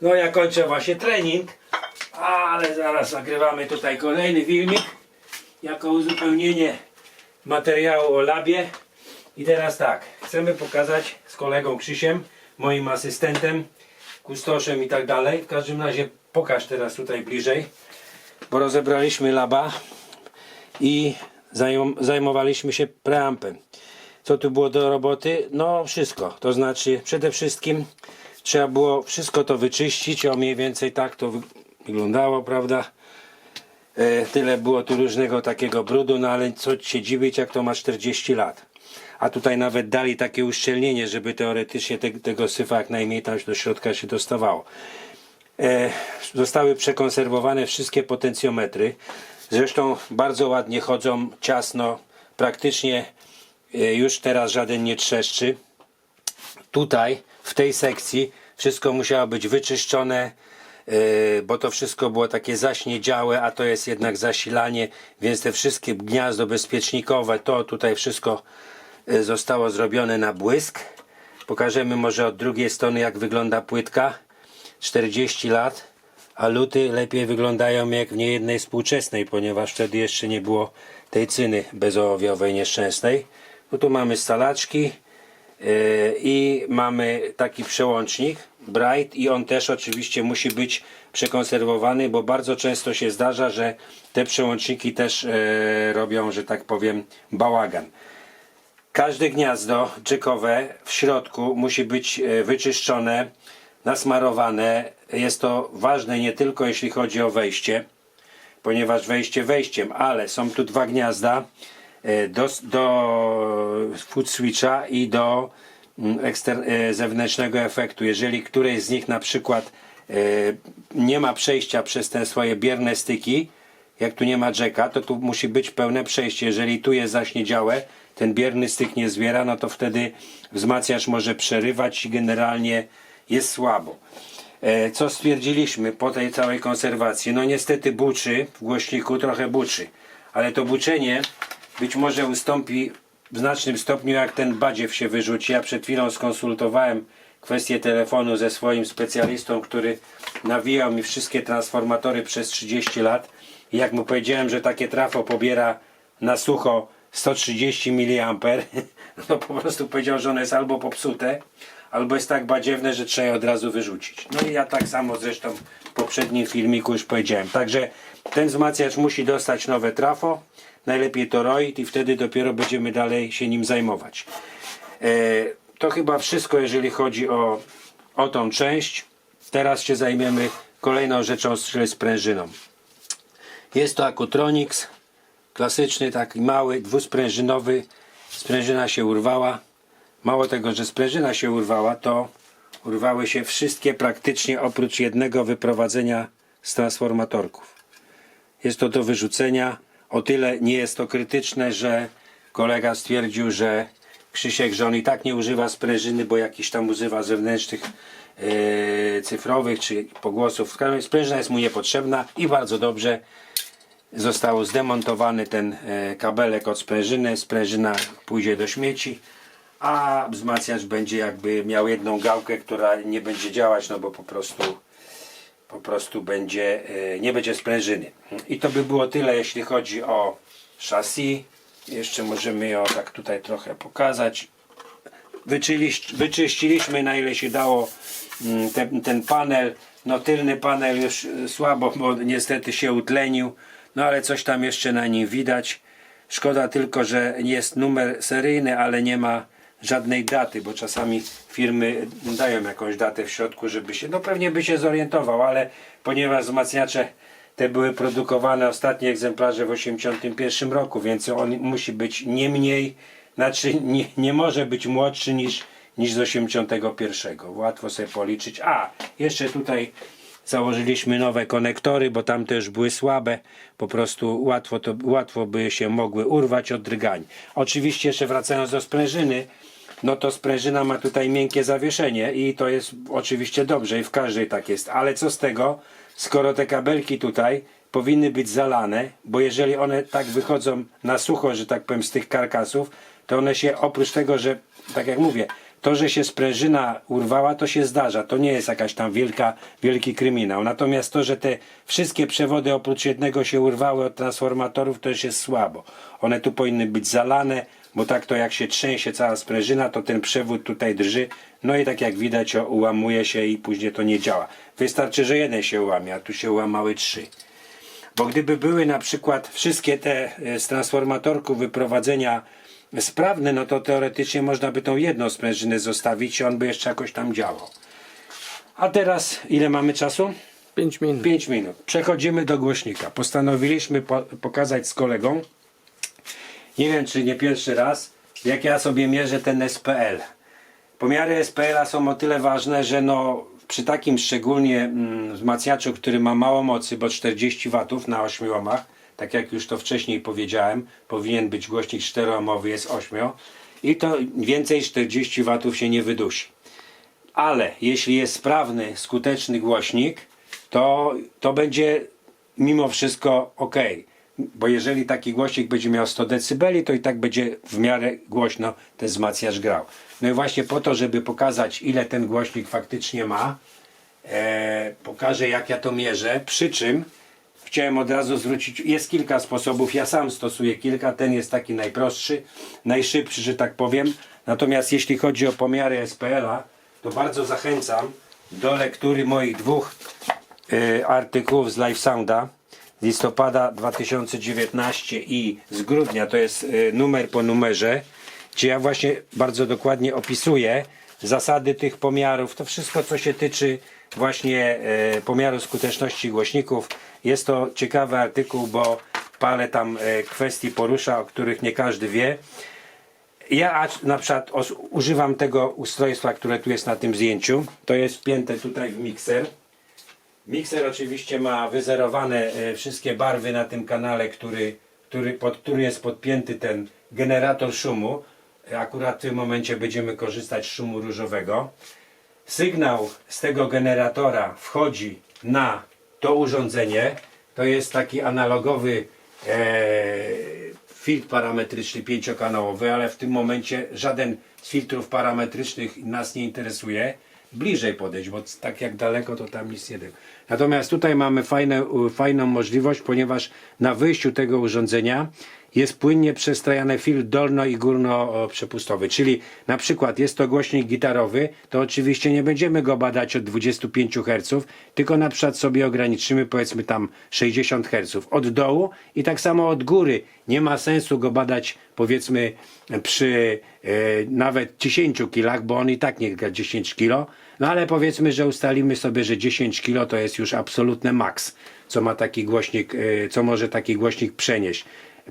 No ja kończę właśnie trening, ale zaraz nagrywamy tutaj kolejny filmik jako uzupełnienie materiału o labie. I teraz tak, chcemy pokazać z kolegą Krzysiem, moim asystentem, kustoszem i tak dalej. W każdym razie pokaż teraz tutaj bliżej, bo rozebraliśmy laba i zajm zajmowaliśmy się preampem. Co tu było do roboty? No wszystko. To znaczy przede wszystkim trzeba było wszystko to wyczyścić. O mniej więcej tak to wy wyglądało, prawda? E, tyle było tu różnego takiego brudu, no ale co się dziwić, jak to ma 40 lat. A tutaj nawet dali takie uszczelnienie, żeby teoretycznie te, tego syfa jak najmniej tam do środka się dostawało. E, zostały przekonserwowane wszystkie potencjometry. Zresztą bardzo ładnie chodzą, ciasno, praktycznie e, już teraz żaden nie trzeszczy. Tutaj, w tej sekcji, wszystko musiało być wyczyszczone, e, bo to wszystko było takie zaśniedziałe, a to jest jednak zasilanie, więc te wszystkie gniazdo bezpiecznikowe, to tutaj wszystko e, zostało zrobione na błysk. Pokażemy może od drugiej strony, jak wygląda płytka. 40 lat, a luty lepiej wyglądają jak w niejednej współczesnej, ponieważ wtedy jeszcze nie było tej cyny bezołowiowej nieszczęsnej. No tu mamy stalaczki i mamy taki przełącznik Bright i on też oczywiście musi być przekonserwowany, bo bardzo często się zdarza, że te przełączniki też yy, robią, że tak powiem, bałagan. Każde gniazdo czykowe w środku musi być e, wyczyszczone, nasmarowane. Jest to ważne nie tylko jeśli chodzi o wejście, ponieważ wejście wejściem, ale są tu dwa gniazda e, do, do foot switcha i do mm, e, zewnętrznego efektu. Jeżeli któreś z nich na przykład e, nie ma przejścia przez te swoje bierne styki, jak tu nie ma jacka, to tu musi być pełne przejście. Jeżeli tu jest zaśniedziałe, ten bierny styk nie zbiera, no to wtedy wzmacniacz może przerywać i generalnie jest słabo. E, Co stwierdziliśmy po tej całej konserwacji? No niestety buczy w głośniku, trochę buczy, ale to buczenie być może ustąpi w znacznym stopniu jak ten badziew się wyrzuci. Ja przed chwilą skonsultowałem kwestię telefonu ze swoim specjalistą, który nawijał mi wszystkie transformatory przez 30 lat i jak mu powiedziałem, że takie trafo pobiera na sucho 130 mA, no po prostu powiedział, że ono jest albo popsute, albo jest tak badziewne, że trzeba je od razu wyrzucić. No i ja tak samo zresztą w poprzednim filmiku już powiedziałem. Także ten wzmacniacz musi dostać nowe trafo, najlepiej toroid i wtedy dopiero będziemy dalej się nim zajmować. E, to chyba wszystko, jeżeli chodzi o, o tą część. Teraz się zajmiemy kolejną rzeczą, czyli sprężyną. Jest to Akutronics, klasyczny, taki mały, dwusprężynowy. Sprężyna się urwała. Mało tego, że sprężyna się urwała, to urwały się wszystkie praktycznie oprócz jednego wyprowadzenia z transformatorków. Jest to do wyrzucenia. O tyle nie jest to krytyczne, że kolega stwierdził, że Krzysiek, że on i tak nie używa sprężyny, bo jakiś tam używa zewnętrznych e, cyfrowych czy pogłosów. Sprężyna jest mu niepotrzebna i bardzo dobrze został zdemontowany ten e, kabelek od sprężyny. Sprężyna pójdzie do śmieci, a wzmacniacz będzie jakby miał jedną gałkę, która nie będzie działać, no bo po prostu po prostu będzie, e, nie będzie sprężyny. I to by było tyle, jeśli chodzi o chassis. Jeszcze możemy ją tak tutaj trochę pokazać. Wyczyściliśmy na ile się dało mm, ten, ten panel. No tylny panel już y, słabo, bo niestety się utlenił. No ale coś tam jeszcze na nim widać. Szkoda tylko, że jest numer seryjny, ale nie ma żadnej daty, bo czasami firmy dają jakąś datę w środku, żeby się, no pewnie by się zorientował, ale ponieważ wzmacniacze te były produkowane, ostatnie egzemplarze w 1981 roku, więc on musi być nie mniej, znaczy nie, nie może być młodszy niż, niż z 81. Łatwo sobie policzyć. A, jeszcze tutaj założyliśmy nowe konektory, bo tamte już były słabe, po prostu łatwo, to, łatwo by się mogły urwać od drgań. Oczywiście jeszcze wracając do sprężyny, no to sprężyna ma tutaj miękkie zawieszenie i to jest oczywiście dobrze i w każdej tak jest, ale co z tego, skoro te kabelki tutaj powinny być zalane, bo jeżeli one tak wychodzą na sucho, że tak powiem, z tych karkasów, to one się oprócz tego, że tak jak mówię, To, że się sprężyna urwała, to się zdarza. To nie jest jakaś tam wielka, wielki kryminał. Natomiast to, że te wszystkie przewody oprócz jednego się urwały od transformatorów, to już jest słabo. One tu powinny być zalane, bo tak to jak się trzęsie cała sprężyna, to ten przewód tutaj drży. No i tak jak widać, o, ułamuje się i później to nie działa. Wystarczy, że jeden się ułamie, a tu się ułamały trzy. Bo gdyby były na przykład wszystkie te e, z transformatorków wyprowadzenia sprawne, no to teoretycznie można by tą jedną sprężynę zostawić i on by jeszcze jakoś tam działał. A teraz ile mamy czasu? 5 minut. 5 minut. Przechodzimy do głośnika. Postanowiliśmy po pokazać z kolegą, nie wiem czy nie pierwszy raz, jak ja sobie mierzę ten SPL. Pomiary SPL-a są o tyle ważne, że no, przy takim szczególnie mm, wzmacniaczu, który ma mało mocy, bo 40 W na 8 ohmach, tak jak już to wcześniej powiedziałem, powinien być głośnik 4-ohmowy, jest 8 i to więcej 40 W się nie wydusi. Ale jeśli jest sprawny, skuteczny głośnik, to, to będzie mimo wszystko ok. Bo jeżeli taki głośnik będzie miał 100 dB, to i tak będzie w miarę głośno ten wzmacniacz grał. No i właśnie po to, żeby pokazać ile ten głośnik faktycznie ma, e, pokażę jak ja to mierzę. Przy czym chciałem od razu zwrócić, jest kilka sposobów, ja sam stosuję kilka, ten jest taki najprostszy, najszybszy, że tak powiem. Natomiast jeśli chodzi o pomiary SPL-a, to bardzo zachęcam do lektury moich dwóch e, artykułów z Live Sounda z listopada 2019 i z grudnia, to jest e, numer po numerze, gdzie ja właśnie bardzo dokładnie opisuję zasady tych pomiarów, to wszystko co się tyczy właśnie e, pomiaru skuteczności głośników. Jest to ciekawy artykuł, bo parę tam e, kwestii porusza, o których nie każdy wie. Ja na przykład używam tego ustrojstwa, które tu jest na tym zdjęciu. To jest wpięte tutaj w mikser. Mikser oczywiście ma wyzerowane e, wszystkie barwy na tym kanale, który, który, pod który jest podpięty ten generator szumu. Akurat w tym momencie będziemy korzystać z szumu różowego. Sygnał z tego generatora wchodzi na to urządzenie. To jest taki analogowy e, filtr parametryczny pięciokanałowy, ale w tym momencie żaden z filtrów parametrycznych nas nie interesuje. Bliżej podejść, bo tak jak daleko to tam nic nie wiem. Natomiast tutaj mamy fajne, fajną możliwość, ponieważ na wyjściu tego urządzenia jest płynnie przestrajany filtr dolno i górno o, przepustowy. Czyli na przykład jest to głośnik gitarowy, to oczywiście nie będziemy go badać od 25 Hz, tylko na przykład sobie ograniczymy powiedzmy tam 60 Hz od dołu i tak samo od góry. Nie ma sensu go badać powiedzmy przy e, nawet 10 kg, bo on i tak nie gra 10 kg. No ale powiedzmy, że ustalimy sobie, że 10 kg to jest już absolutne maks, co ma taki głośnik, e, co może taki głośnik przenieść.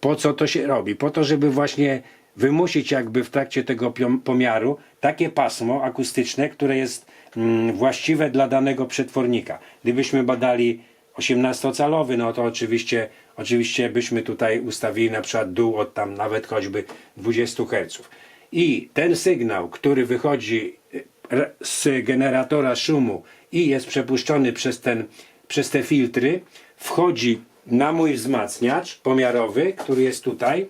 Po co to się robi? Po to, żeby właśnie wymusić jakby w trakcie tego pomiaru takie pasmo akustyczne, które jest mm, właściwe dla danego przetwornika. Gdybyśmy badali 18-calowy, no to oczywiście, oczywiście byśmy tutaj ustawili na przykład dół od tam nawet choćby 20 Hz. I ten sygnał, który wychodzi r- z generatora szumu i jest przepuszczony przez, ten, przez te filtry, wchodzi na mój wzmacniacz pomiarowy, który jest tutaj.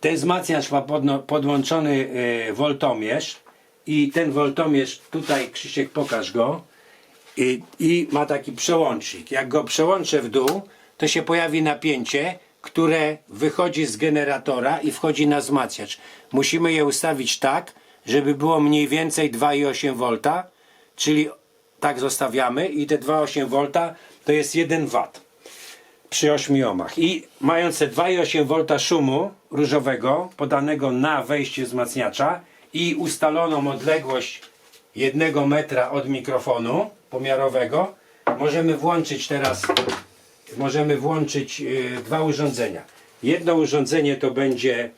Ten wzmacniacz ma podłączony e, woltomierz i ten woltomierz, tutaj Krzysiek pokaż go, i, i ma taki przełącznik. Jak go przełączę w dół, to się pojawi napięcie, które wychodzi z generatora i wchodzi na wzmacniacz. Musimy je ustawić tak, żeby było mniej więcej 2,8 V, czyli tak zostawiamy i te 2,8 V to jest 1 W przy 8 ohmach. I mając te 2,8 V szumu różowego podanego na wejście wzmacniacza i ustaloną odległość 1 metra od mikrofonu pomiarowego, możemy włączyć teraz możemy włączyć e, dwa urządzenia. Jedno urządzenie to będzie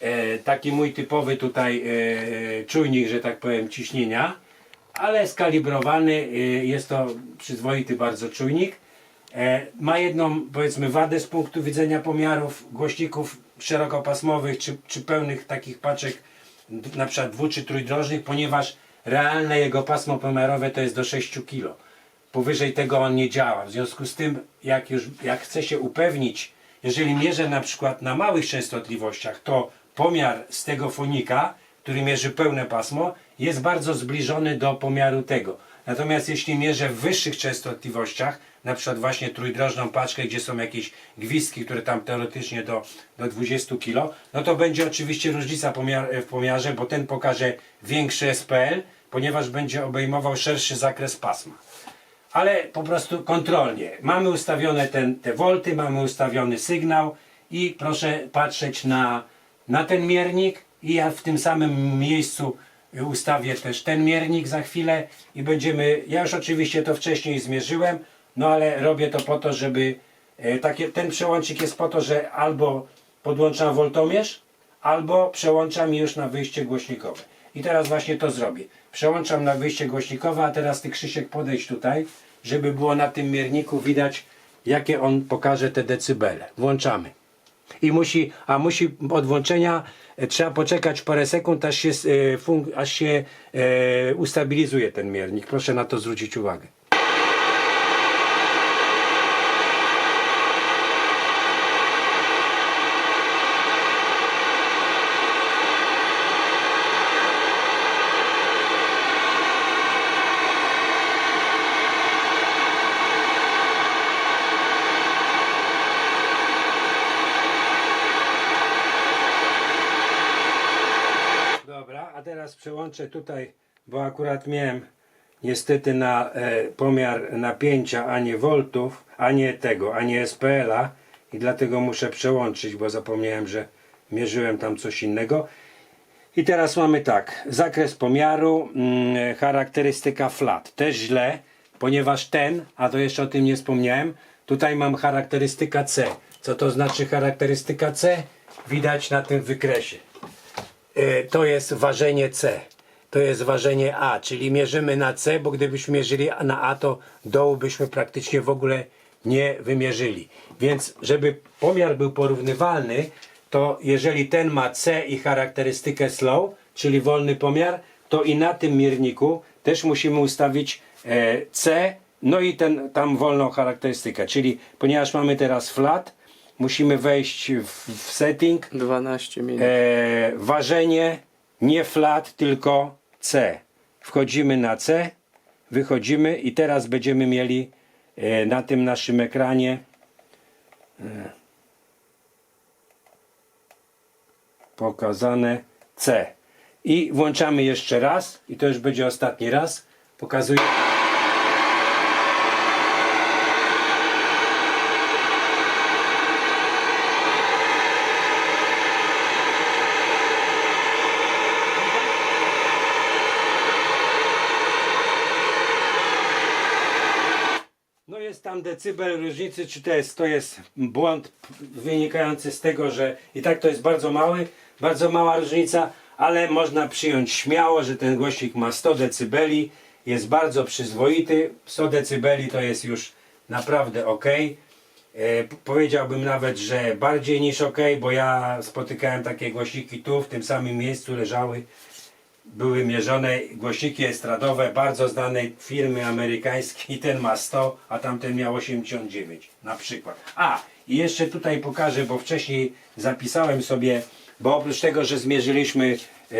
e, taki mój typowy tutaj e, czujnik, że tak powiem, ciśnienia, ale skalibrowany, e, jest to przyzwoity bardzo czujnik. E, ma jedną, powiedzmy, wadę z punktu widzenia pomiarów głośników szerokopasmowych czy, czy pełnych takich paczek, na przykład dwu czy trójdrożnych, ponieważ realne jego pasmo pomiarowe to jest do 6 kg. Powyżej tego on nie działa. W związku z tym, jak już jak chcę się upewnić, jeżeli mierzę na przykład na małych częstotliwościach, to pomiar z tego fonika który mierzy pełne pasmo, jest bardzo zbliżony do pomiaru tego. Natomiast jeśli mierzę w wyższych częstotliwościach, na przykład właśnie trójdrożną paczkę, gdzie są jakieś gwizdki, które tam teoretycznie do, do 20 kg, no to będzie oczywiście różnica pomiar, w pomiarze, bo ten pokaże większy SPL, ponieważ będzie obejmował szerszy zakres pasma ale po prostu kontrolnie. Mamy ustawione ten, te wolty, mamy ustawiony sygnał i proszę patrzeć na, na ten miernik i ja w tym samym miejscu ustawię też ten miernik za chwilę i będziemy, ja już oczywiście to wcześniej zmierzyłem, no ale robię to po to, żeby e, takie, ten przełącznik jest po to, że albo podłączam woltomierz, albo przełączam już na wyjście głośnikowe. I teraz właśnie to zrobię. Przełączam na wyjście głośnikowe, a teraz ty Krzysiek podejdź tutaj, żeby było na tym mierniku widać, jakie on pokaże te decybele. Włączamy. I musi, a musi od włączenia e, trzeba poczekać parę sekund, aż się, e, aż się e, ustabilizuje ten miernik. Proszę na to zwrócić uwagę. Dobra, a teraz przełączę tutaj, bo akurat miałem niestety na e, pomiar napięcia, a nie voltów, a nie tego, a nie SPL-a i dlatego muszę przełączyć, bo zapomniałem, że mierzyłem tam coś innego. I teraz mamy tak, zakres pomiaru, mm, charakterystyka flat, też źle, ponieważ ten, a to jeszcze o tym nie wspomniałem, tutaj mam charakterystyka C. Co to znaczy charakterystyka C? Widać na tym wykresie. E, to jest ważenie C. To jest ważenie A, czyli mierzymy na C, bo gdybyśmy mierzyli na A, to dołu byśmy praktycznie w ogóle nie wymierzyli. Więc żeby pomiar był porównywalny, to jeżeli ten ma C i charakterystykę slow, czyli wolny pomiar, to i na tym mierniku też musimy ustawić e, C, no i ten, tam wolną charakterystykę. Czyli ponieważ mamy teraz flat, musimy wejść w, w setting, 12 minut. e, ważenie nie flat, tylko C. Wchodzimy na C, wychodzimy i teraz będziemy mieli e, na tym naszym ekranie e, pokazane C. I włączamy jeszcze raz i to już będzie ostatni raz. Pokazuję. No jest tam decybel różnicy, czy to jest, to jest błąd wynikający z tego, że i tak to jest bardzo mały, bardzo mała różnica, ale można przyjąć śmiało, że ten głośnik ma 100 decybeli, jest bardzo przyzwoity, 100 decybeli to jest już naprawdę ok. E, powiedziałbym nawet, że bardziej niż ok, bo ja spotykałem takie głośniki tu, w tym samym miejscu leżały były mierzone głośniki estradowe bardzo znanej firmy amerykańskiej. Ten ma 100, a tamten miał 89 na przykład. A, i jeszcze tutaj pokażę, bo wcześniej zapisałem sobie, bo oprócz tego, że zmierzyliśmy e,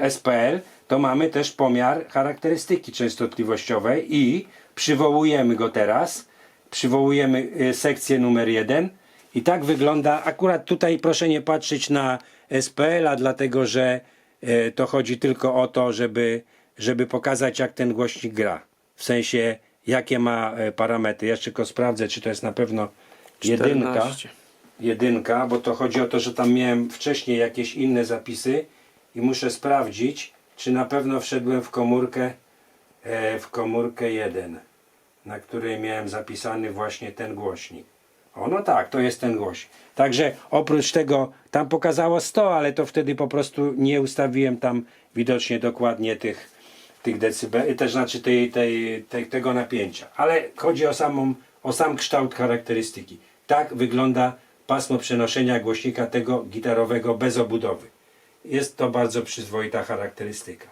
e, SPL, to mamy też pomiar charakterystyki częstotliwościowej i przywołujemy go teraz. Przywołujemy e, sekcję numer 1 i tak wygląda, akurat tutaj proszę nie patrzeć na SPL-a, dlatego że to chodzi tylko o to, żeby, żeby pokazać jak ten głośnik gra. W sensie jakie ma e, parametry. Ja tylko sprawdzę, czy to jest na pewno jedynka. 14. Jedynka, bo to chodzi o to, że tam miałem wcześniej jakieś inne zapisy i muszę sprawdzić, czy na pewno wszedłem w komórkę e, w komórkę 1, na której miałem zapisany właśnie ten głośnik. O, no tak, to jest ten głośnik. Także oprócz tego, tam pokazało 100, ale to wtedy po prostu nie ustawiłem tam widocznie dokładnie tych, tych decybeli, też znaczy tej, tej, tej, tego napięcia. Ale chodzi o, samą, o sam kształt charakterystyki. Tak wygląda pasmo przenoszenia głośnika tego gitarowego bez obudowy. Jest to bardzo przyzwoita charakterystyka.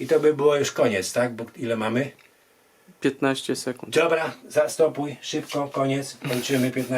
I to by było już koniec, tak? Bo ile mamy? 15 sekund. Dobra, zastopuj, szybko, koniec, kończymy 15.